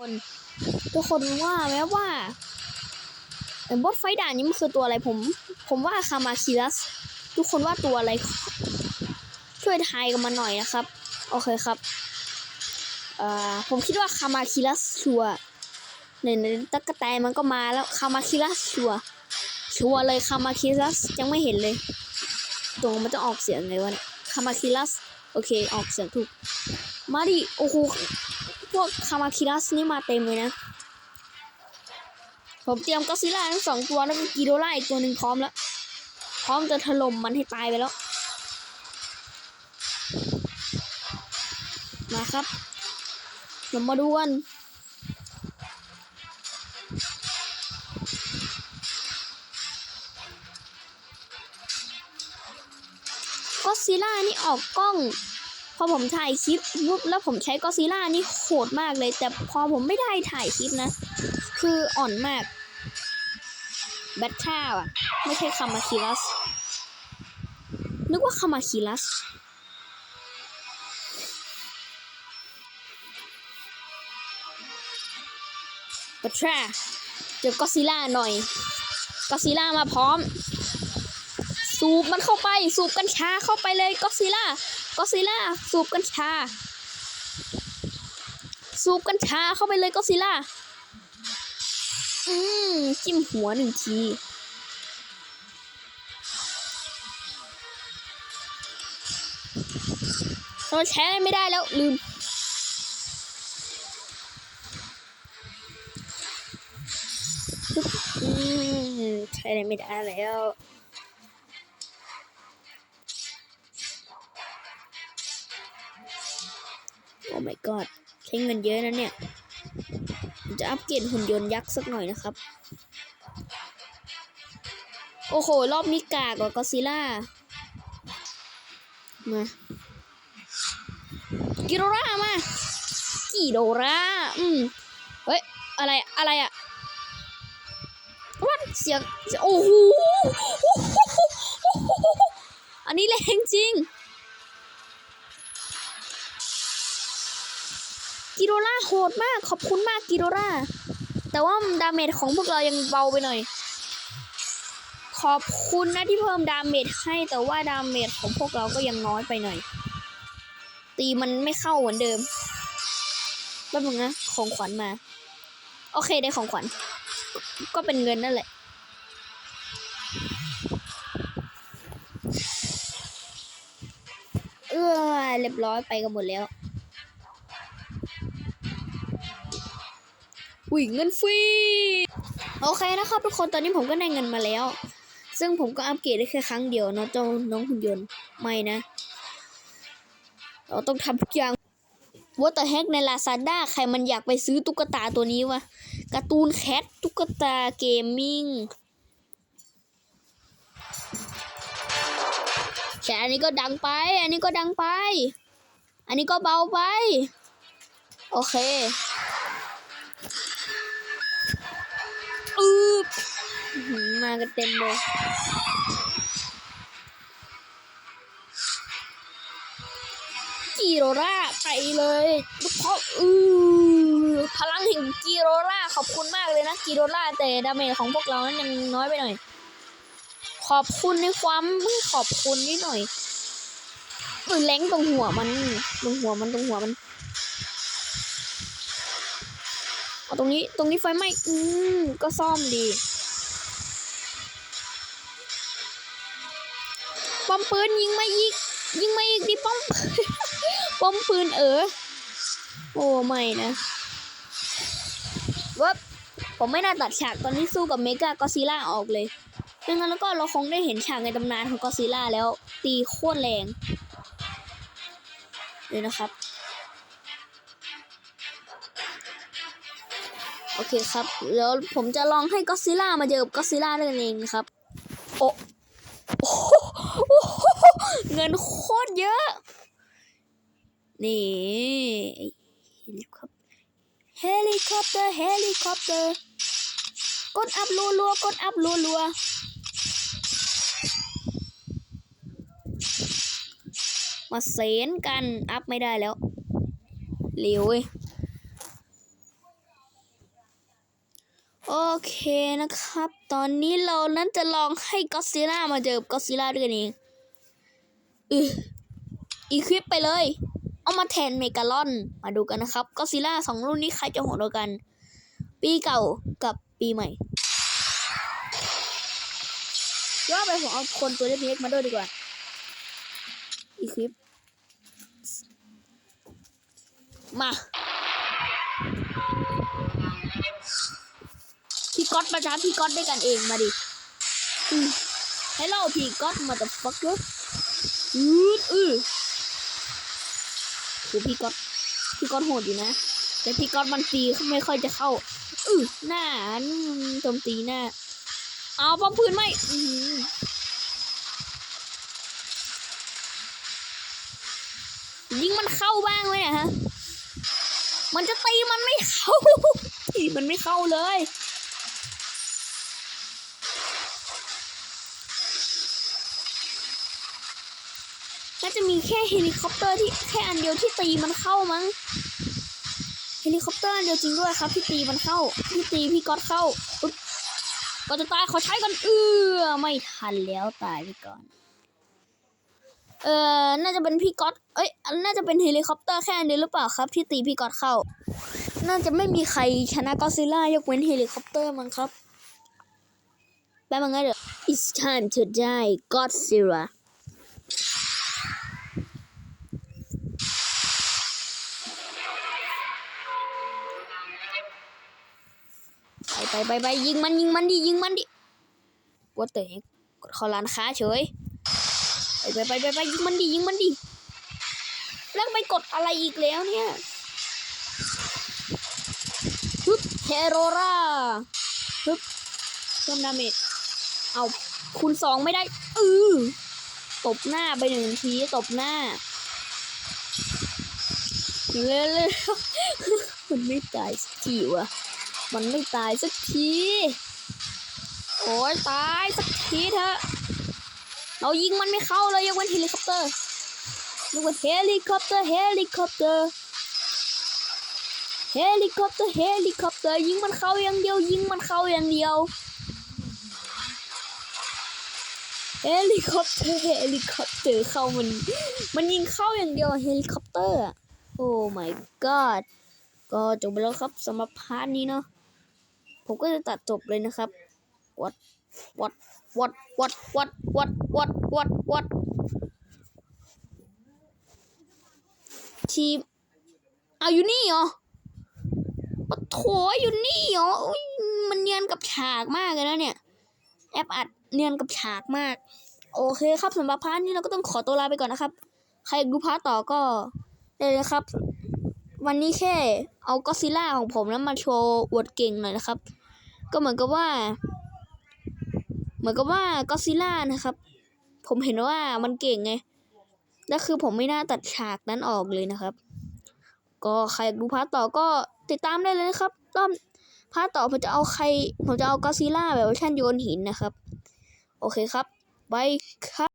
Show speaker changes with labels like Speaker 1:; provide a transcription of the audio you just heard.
Speaker 1: คนทุกคนว่าไหมว่าเอ่อบอสไฟด่านนี้มันคือตัวอะไรผม ผมว่าคามาคิรัส ทุกคนว่าตัวอะไร ช่วยทายกันมาหน่อยนะครับ โอเคครับผมคิดว่าคามาคิรัสชัวเนี่ยในตั๊กแตนมันก็มาแล้วคามาคิรัสชัวชัวเลยคามาคิรัสยังไม่เห็นเลยตรงมันจะออกเสียงไงวะเนี่ยคามาคิรัสโอเคออกเสียงถูกมาดิโอ้โห พวกคามาคิรัสนี่มาเต็มเลยนะ ผมเตรียมก็ซิล่าทั้งสองตัวแล้วก็กีโดล่าอีกตัวหนึ่งพร้อมแล้ว พร้อมจะถล่มมันให้ตายไปแล้ว มาครับเรามาดูกันก็ซิล่านี่ออกกล้อง พอผมถ่ายคลิปปุ๊บแล้วผมใช้ก็ซิลล่านี่โหดมากเลย แต่พอผมไม่ได้ถ่ายคลิปนะ คืออ่อนมากแบทท่าอะ ไม่ใช่คามาคิรัส นึกว่าคามาคิรัสแบทท่าเจอก็ซิลล่าหน่อยก็ซิลล่ามาพร้อม สูบมันเข้าไป สูบกัญชาเข้าไปเลยก็ซิล่าก็ซิล่าสูบกัญชา สูบกัญชาเข้าไปเลยก็ซิล่าอืมจิ้มหัวหนึ่งทีเราใช้อะไรไม่ได้แล้วลืมอืมใช้อะไรไม่ได้แล้ว my god ใช้เงินเยอะนะเนี่ยจะอัปเกรดหุ่นยนต์ยักษ์สักหน่อยนะครับ โอ้โห รอบนี้กากว่ากอซิล่า มา กิโดรามา กิโดราอืม เฮ้ย อะไร อะไรอะวัดเสียง โอ้โห อันนี้แรงจริง กิโดล่าโหดมากขอบคุณมากกิโดล่าแต่ว่าดาเมจของพวกเรายังเบาไปหน่อย ขอบคุณนะที่เพิ่มดาเมจให้แต่ว่าดาเมจของพวกเราก็ยังน้อยไปหน่อย ตีมันไม่เข้าเหมือนเดิมแป๊บนึงนะของขวัญมา โอเคได้ของขวัญ ก็เป็นเงินนั่นแหละเออเรียบร้อยไปกันหมดแล้ว อุ้ยเงินฟรีโอเคนะครับทุกคนตอนนี้ผมก็ได้เงินมาแล้ว ซึ่งผมก็อัปเกรดได้แค่ครั้งเดียวเนาะเจ้าน้องหุ่นยนต์ไม่นะ เราต้องทำทุกอย่างว่าแต่แฮกใน Lazada ใครมันอยากไปซื้อตุ๊กตาตัวนี้วะการ์ตูนแคทตุ๊กตาเกมมิ่งแค่อันนี้ก็ดังไป อันนี้ก็ดังไป อันนี้ก็เบาไป โอเค กันเต็มเลยกีโรราไปเลยลูกพ่ออือพลังแห่งกีโรราขอบคุณมากเลยนะกีโรราแต่ดาเมจของพวกเรานั้นยังน้อยไปหน่อย ขอบคุณในความไม่ขอบคุณนิดหน่อยเออแรงตรงหัวมันตรงหัวมันตรงหัวมันเอาตรงนี้ตรงนี้ไฟไหม้อืมก็ซ่อมดี ป้อมปืนยิงไม่ยิงยิงไม่อีกดิป้อมป้อมปืนเออ โอ้ไม่นะวับผมไม่น่าตัดฉากตอนที่สู้กับเมกากอซิล่าออกเลยดังนั้นแล้วก็เราคงได้เห็นฉากในตำนานของกอซิล่าแล้ว ตีโคตรแรงเลยนะครับ โอเคครับเดี๋ยวผมจะลองให้กอซิล่ามาเจอกับกอซิล่าด้วยกันเองครับ โอ้ โอ้โหเงินโคตรเยอะ นี่เฮลิคอปเฮลิคอปเตอร์เฮลิคอปเตอร์กดอัพรัวๆกดอัพรัวๆมาเซนกันอัพไม่ได้แล้วเร็วเว้ย โอเคนะครับ ตอนนี้เรานั้นจะลองให้ก็อดซิล่ามาเจอก็อดซิล่าด้วยกันเองอืออีควิปไปเลย เอามาแทนเมกาลอน มาดูกันนะครับก็อดซิล่าสองรุ่นนี้ใครจะโหดกว่ากัน ปีเก่ากับปีใหม่ย่อไปผมเอาคนตัวเล็กๆมาด้วยดีกว่า อีควิป มา ก๊อตประชาพี่ก๊อตด้วยกันเองมาดิให้เราพี่ก๊อตมาแต่ฟักเกอร์อืดอือโหพี่ก๊อตพี่ก๊อตโหดอยู่นะ แต่พี่ก๊อตมันตีไม่ค่อยจะเข้า อือหน้าโจมตีหน้า เอาป้อมพื้นไหมอือยิงมันเข้าบ้างไหมเนี่ยฮะ มันจะตีมันไม่เข้า ตีมันไม่เข้าเลย น่าจะมีแค่เฮลิคอปเตอร์ที่แค่อันเดียวที่ตีมันเข้ามั้งเฮลิคอปเตอร์อันเดียวจริงด้วยครับที่ตีมันเข้าที่ตีพี่ก๊อตเข้าอุ๊ยก็จะตายขอใช้กันเออไม่ทันแล้วตายไปก่อน เออน่าจะเป็นพี่ก๊อตเอ้ยน่าจะเป็นเฮลิคอปเตอร์แค่อันเดียวหรือเปล่าครับ ที่ตีพี่ก๊อตเข้า น่าจะไม่มีใครชนะก็อดซิลล่ายกเว้นเฮลิคอปเตอร์มั้งครับแป๊บนึงนะเดี๋ยว It's time to die Godzilla ไปไปไปไปยิงมันยิงมันดิยิงมันดิว่าแต่กดเข้าร้านค้าเฉยไปไปไปไปยิงมันดิยิงมันดิแล้วไปกดอะไรอีกแล้วเนี่ยฮึบเฮโรราฮึบเพิ่มดาเมจเอาคูณสองไม่ได้อือตบหน้าไปหนึ่งทีตบหน้าเร็วๆมันไม่ตายสักทีวะ มันไม่ตายสักที โอ้ยตายสักทีเถอะ เรายิงมันไม่เข้าเลยยกเว้นเฮลิคอปเตอร์ยกเว้นเฮลิคอปเตอร์เฮลิคอปเตอร์เฮลิคอปเตอร์เฮลิคอปเตอร์ยิงมันเข้าอย่างเดียว ยิงมันเข้าอย่างเดียวเฮลิคอปเตอร์เฮลิคอปเตอร์เข้ามันมันยิงเข้าอย่างเดียวเฮลิคอปเตอร์อะโอ้ my god ก็จบไปแล้วครับสำหรับพาร์ทนี้เนาะ ผมก็จะตัดจบเลยนะครับวัดวัดวัดวัดวัดวัดวัดวัดวัดทีมเอาอยู่นี่เหรอปะโถอยู่นี่เหรออุ๊ยมันเนียนกับฉากมากเลยนะเนี่ย แอปอัดเนียนกับฉากมาก โอเคครับสำหรับพาร์ทนี้เราก็ต้องขอตัวลาไปก่อนนะครับ ใครดูพาร์ทต่อก็ได้เลยครับ วันนี้แค่เอาก็ซิล่าของผมนั้นมาโชว์อวดเก่งหน่อยนะครับ ก็เหมือนกับว่า เหมือนกับว่าก็ซิล่านะครับ ผมเห็นว่ามันเก่งไงและคือผมไม่น่าตัดฉากนั้นออกเลยนะครับ ก็ใครอยากดูพาร์ทต่อก็ติดตามได้เลยนะครับรอบพาร์ทต่อผมจะเอาใคร ผมจะเอาก็ซิล่าแบบเวอร์ชันโยนหินนะครับ โอเคครับบายครับ